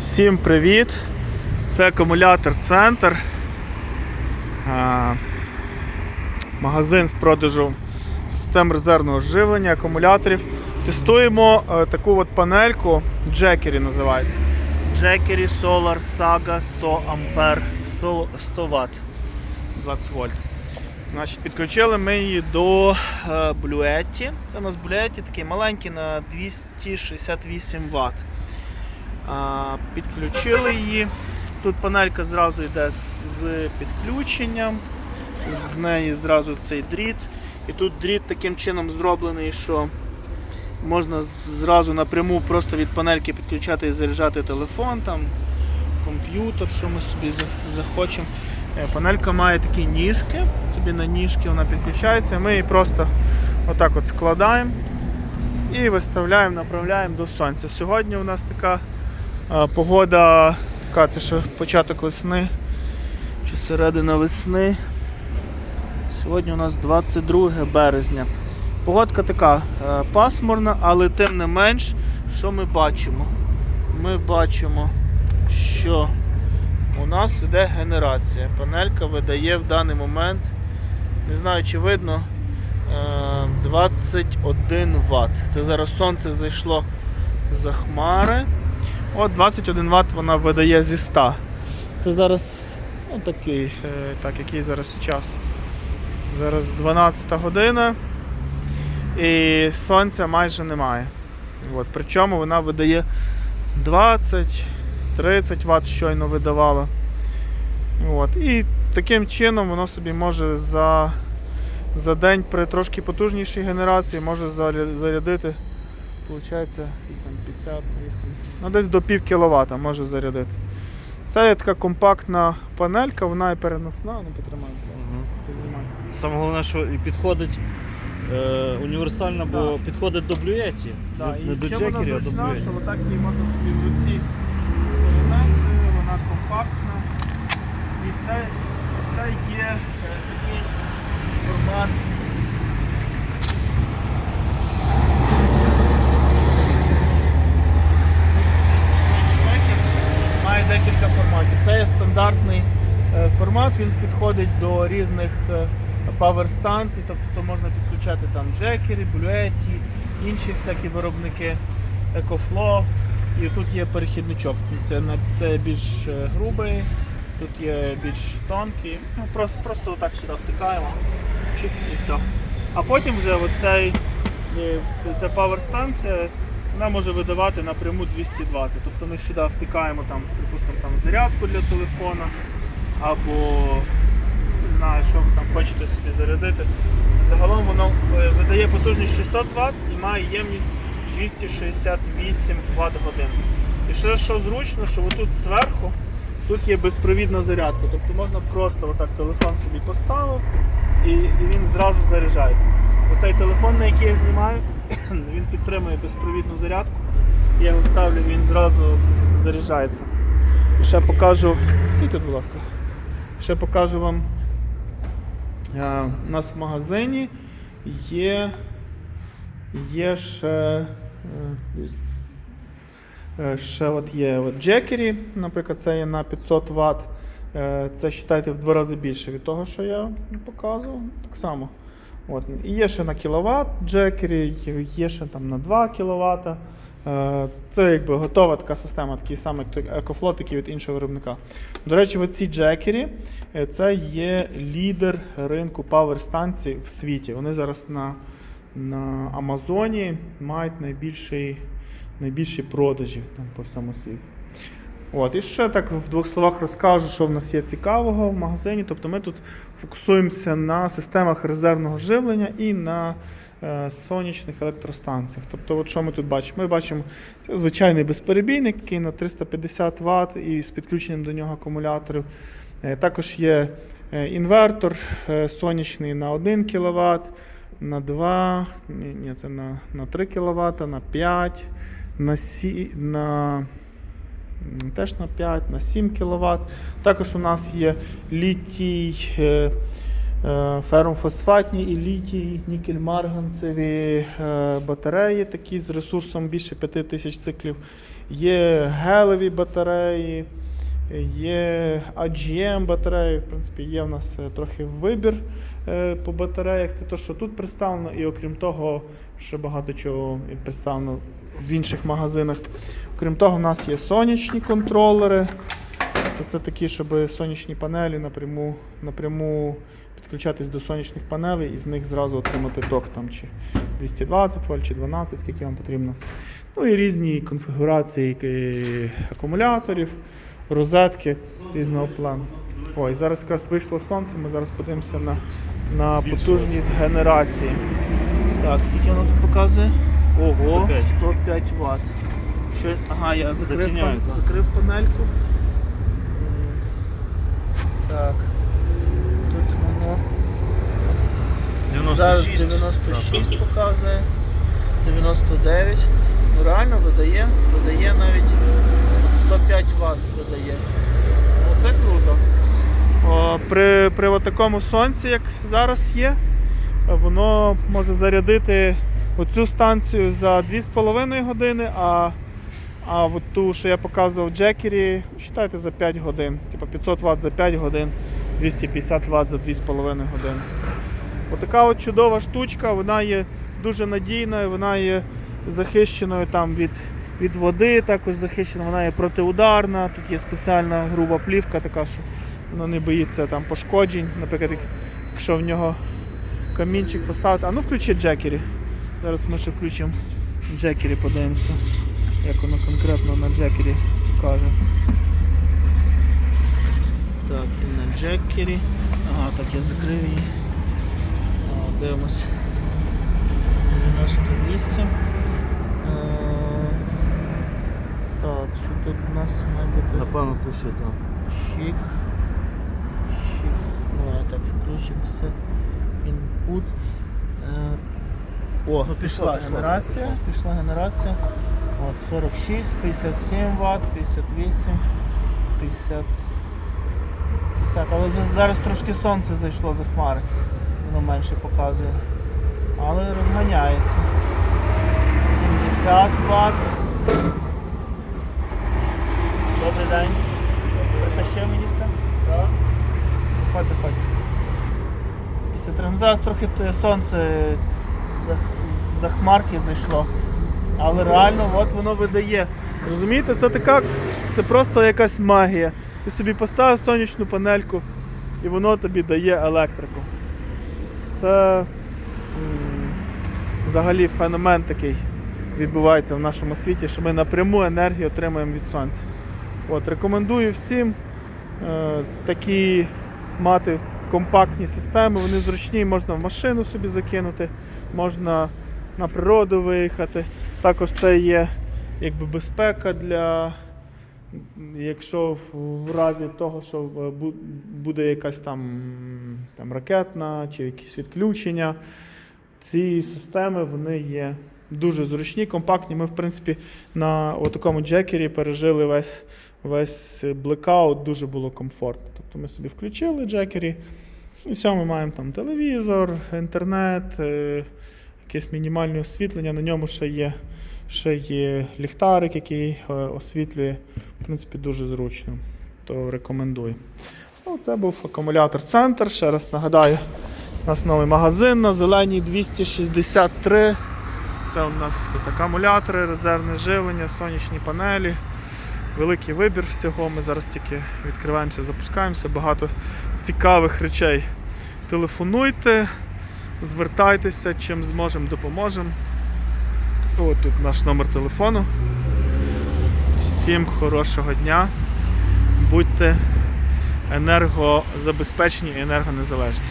Всім привіт! Це акумулятор Центр. Магазин з продажу систем резервного живлення, акумуляторів. Тестуємо е, таку от панельку Jackery називається. Jackery Solar Saga 100 Ампер 100, 100 Вт 20 вольт. Значить, підключили ми її до е, Bluetti. Це у нас Bluetti такий маленький на 268 Вт. Підключили її. Тут панелька зразу йде з підключенням, з неї зразу цей дріт. І тут дріт таким чином зроблений, що можна зразу напряму просто від панельки підключати і заряджати телефон, там, комп'ютер, що ми собі захочемо. Е, Панелька має такі ніжки, собі на ніжки вона підключається. Ми її просто отак от складаємо і виставляємо, направляємо до сонця. Сьогодні у нас така погода, така це ще початок весни чи середина весни. Сьогодні у нас 22 березня. Погодка така е, пасмурна, але тим не менш, що ми бачимо? Ми бачимо, що у нас іде генерація. Панелька видає в даний момент, не знаю чи видно, е, 21 Вт. Це зараз сонце зайшло за хмари. От 21 Вт вона видає зі 100. Це зараз ну, такий, е, так, який зараз час. Зараз 12 година і сонця майже немає. От, причому вона видає 20-30 Вт щойно видавала. От, і таким чином воно собі може за, за день при трошки потужнішій генерації може зарядити. Получається, скільки там 58. Ну, десь до пів кіловата може зарядити. Це є така компактна панелька, вона і переносна, ну потримай, ласка, познімай. Саме головне, що і підходить е, універсальна, бо Да. підходить до блюєті. Да, не і до вона а до блюєті. що отак її можна собі в руці перенести, вона компактна. І це, це є е, такий формат. Шпекер Має декілька форматів. Це є стандартний формат, він підходить до різних е, power станцій, тобто можна підключати там джекери, блюеті, інші всякі виробники, EcoFlow. І тут є перехідничок. Це, це більш е, грубий, тут є більш тонкий. Ну, просто, просто отак сюди втикаємо. Чик і все. А потім вже оцей, е, ця power станція вона може видавати напряму 220. Тобто ми сюди втикаємо там, припустимо, там зарядку для телефона або не знаю, що ви там хочете собі зарядити. Загалом воно е, видає потужність 600 Вт і має ємність 268 Вт годин. І ще що зручно, що отут зверху тут є безпровідна зарядка. Тобто можна просто отак телефон собі поставив і, він зразу заряджається. Оцей телефон, на який я знімаю, він підтримує безпровідну зарядку. Я його ставлю, він зразу заряджається. І ще покажу. Стійте, будь ласка. Ще покажу вам. е, У нас в магазині є, є ще. е, е, Ще от є от Джекері, наприклад, це є на 500 Вт. Це вважайте в два рази більше від того, що я показував. Так само. От. І є ще на кіловат Джекері, є ще там на 2 кВт. Це якби готова така система, такий самий екофлот, який від іншого виробника. До речі, ці Джекері е, це є лідер ринку павер станцій в світі. Вони зараз на, на Амазоні мають найбільший, найбільші продажі там, по всьому світу. От, і ще так в двох словах розкажу, що в нас є цікавого в магазині. Тобто ми тут фокусуємося на системах резервного живлення і на е, сонячних електростанціях. Тобто, от що ми тут бачимо? Ми бачимо це звичайний безперебійник, який на 350 Вт і з підключенням до нього акумуляторів. Е, також є е, інвертор е, сонячний на 1 кВт, на 2, ні, це на, на 3 кВт, на 5, на, 7, на Теж на 5, на 7 кВт. Також у нас є літій, е, е, ферромфосфатні і літій, нікель-марганцеві е, батареї, такі з ресурсом більше 5000 циклів. Є гелеві батареї, є AGM батареї. В принципі, є в нас е, трохи вибір е, по батареях. Це те, що тут представлено, і окрім того, ще багато чого представлено в інших магазинах. Окрім того, в нас є сонячні контролери. Це такі, щоб сонячні панелі напряму, напряму підключатись до сонячних панелей і з них зразу отримати ток там чи 220 вольт, чи 12, скільки вам потрібно. Ну і різні конфігурації е, акумуляторів, розетки різного плану. Ой, зараз якраз вийшло сонце, ми зараз подивимося на, на потужність генерації. Так, скільки воно тут показує? Ого, 105. 105 Вт. Що, ага, я закрив, закрив панельку. Так. Тут воно. Зараз 96. 96 показує. 99. Ну реально видає, видає навіть 105 Вт видає. Оце круто. О, при, при такому сонці, як зараз є, воно може зарядити оцю станцію за 2,5 години, а, а от ту, що я показував в Джекері, вважайте за 5 годин. Типа 500 Вт за 5 годин, 250 Вт за 2,5 години. Отака от чудова штучка, вона є дуже надійною, вона є захищеною там від, від води, також захищена, вона є протиударна, тут є спеціальна груба плівка, така, що вона не боїться там пошкоджень. Наприклад, якщо в нього камінчик поставити. А ну включи Джекері. Зараз ми ще включимо Джекері, подивимося, як воно конкретно на Джекері покаже. Так, і на Джекері. Ага, так я закрив її. Дивимось. 98. Е, Так, що тут у нас має бути? Напевно, включи там. Чик. Чик. Ну, а так включимо все. Input. Е, О, Ну, пішла, пішла, пішла. генерація. Пішла генерація. От 46, 57 Вт, 58, 50. 50. Але вже зараз трошки сонце зайшло за хмари. Воно менше показує. Але розганяється. 70 Вт. Добрий день. Притащив мені все? Так. Заходь, заходь. 53. Ну, зараз трохи сонце за хмарки зайшло. Але реально от воно видає. Розумієте, це така, це просто якась магія. Ти собі поставив сонячну панельку і воно тобі дає електрику. Це взагалі феномен такий відбувається в нашому світі, що ми напряму енергію отримуємо від сонця. От, рекомендую всім е, такі мати компактні системи, вони зручні, можна в машину собі закинути, можна на природу виїхати. Також це є якби безпека для, якщо в, разі того, що е, буде якась там, там ракетна чи якісь відключення. Ці системи вони є дуже зручні, компактні. Ми, в принципі, на такому джекері пережили весь, весь блекаут, дуже було комфортно. Тобто ми собі включили джекері, і все, ми маємо там телевізор, інтернет, е, якесь мінімальне освітлення. На ньому ще є, ще є ліхтарик, який е, освітлює. В принципі, дуже зручно. То рекомендую. Ну, це був акумулятор центр. Ще раз нагадаю, у нас новий магазин на зеленій 263. Це у нас тут акумулятори, резервне живлення, сонячні панелі. Великий вибір всього. Ми зараз тільки відкриваємося, запускаємося. Багато цікавих речей. Телефонуйте, звертайтеся, чим зможемо, допоможемо. Ось тут наш номер телефону. Всім хорошого дня. Будьте енергозабезпечені і енергонезалежні.